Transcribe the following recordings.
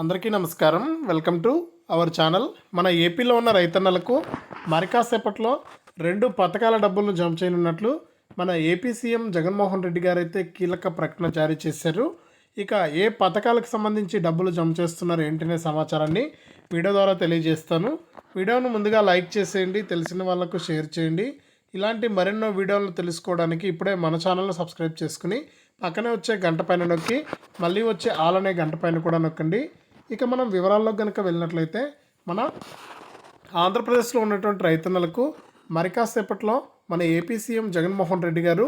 అందరికీ నమస్కారం. Welcome to our channel. మన ఏపీలో ఉన్న రైతన్నలకు మరి కాసేపట్లో రెండు పథకాల డబ్బులను జమ చేయనున్నట్లు మన ఏపీ సీఎం జగన్మోహన్ రెడ్డి గారు అయితే కీలక ప్రకటన జారీ చేశారు. ఇక ఏ పథకాలకు సంబంధించి డబ్బులు జమ చేస్తున్నారు ఏంటనే సమాచారాన్ని వీడియో ద్వారా తెలియజేస్తాను. వీడియోను ముందుగా లైక్ చేసేయండి తెలిసిన వాళ్ళకు షేర్ చేయండి. ఇలాంటి మరెన్నో వీడియోలను తెలుసుకోవడానికి ఇప్పుడే మన ఛానల్ను సబ్స్క్రైబ్ చేసుకుని పక్కనే వచ్చే గంట పైన నొక్కి మళ్ళీ వచ్చే ఆల్ అనే గంట పైన కూడా నొక్కండి. ఇక మనం వివరాల్లో కనుక వెళ్ళినట్లయితే మన ఆంధ్రప్రదేశ్లో ఉన్నటువంటి రైతన్నలకు మరి కాసేపట్లో మన ఏపీ సీఎం జగన్మోహన్ రెడ్డి గారు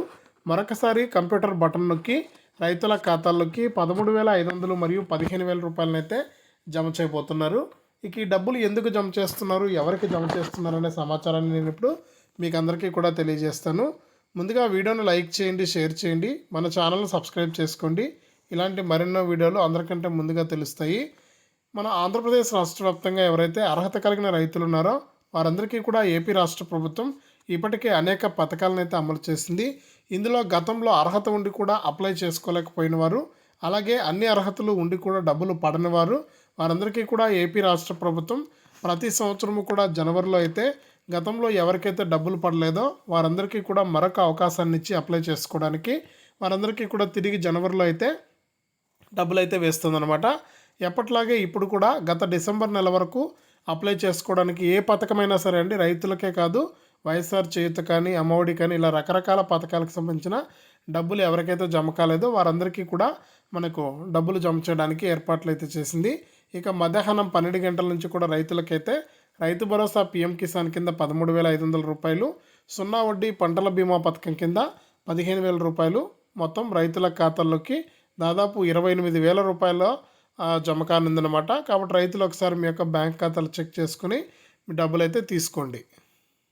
మరొకసారి కంప్యూటర్ బటన్ నొక్కి రైతుల ఖాతాల్లోకి పదమూడు వేల ఐదు వందలు మరియు పదిహేను వేల రూపాయలనైతే జమ చేయబోతున్నారు. ఇక ఈ డబ్బులు ఎందుకు జమ చేస్తున్నారు? ఎవరికి జమ చేస్తున్నారు అనే సమాచారాన్ని నేను ఇప్పుడు మీకు అందరికీ కూడా తెలియజేస్తాను. ముందుగా వీడియోను లైక్ చేయండి షేర్ చేయండి మన ఛానల్ని సబ్స్క్రైబ్ చేసుకోండి. ఇలాంటి మరెన్నో వీడియోలు అందరికంటే ముందుగా తెలుస్తాయి. మన ఆంధ్రప్రదేశ్ రాష్ట్ర వ్యాప్తంగా ఎవరైతే అర్హత కలిగిన రైతులు ఉన్నారో వారందరికీ కూడా ఏపీ రాష్ట్ర ప్రభుత్వం ఇప్పటికే అనేక పథకాలను అయితే అమలు చేసింది. ఇందులో గతంలో అర్హత ఉండి కూడా అప్లై చేసుకోలేకపోయిన వారు అలాగే అన్ని అర్హతలు ఉండి కూడా డబ్బులు పడని వారు వారందరికీ కూడా ఏపీ రాష్ట్ర ప్రభుత్వం ప్రతి సంవత్సరము కూడా జనవరిలో అయితే గతంలో ఎవరికైతే డబ్బులు పడలేదో వారందరికీ కూడా మరొక అవకాశాన్ని ఇచ్చి అప్లై చేసుకోవడానికి వారందరికీ కూడా తిరిగి జనవరిలో అయితే డబ్బులు అయితే వేస్తుందన్నమాట. ఎప్పట్లాగే ఇప్పుడు కూడా గత డిసెంబర్ నెల వరకు అప్లై చేసుకోవడానికి ఏ పథకమైనా సరే అండి రైతులకే కాదు వైఎస్ఆర్ చేయుత కానీ అమ్మఒడి కానీ ఇలా రకరకాల పథకాలకు సంబంధించిన డబ్బులు ఎవరికైతే జమ కాలేదో వారందరికీ కూడా మనకు డబ్బులు జమ చేయడానికి ఏర్పాట్లు అయితే చేసింది. ఇక మధ్యాహ్నం పన్నెండు గంటల నుంచి కూడా రైతులకైతే రైతు భరోసా పీఎం కిసాన్ కింద పదమూడు వేల ఐదు వందల రూపాయలు సున్నా వడ్డీ పంటల బీమా పథకం కింద పదిహేను వేల రూపాయలు మొత్తం రైతుల ఖాతాల్లోకి దాదాపు ఇరవై ఎనిమిది వేల రూపాయల జమ కానుందనమాట కాబట్టి రైతులు ఒకసారి మీ యొక్క బ్యాంక్ ఖాతాలు చెక్ చేసుకుని మీ డబ్బులు అయితే తీసుకోండి.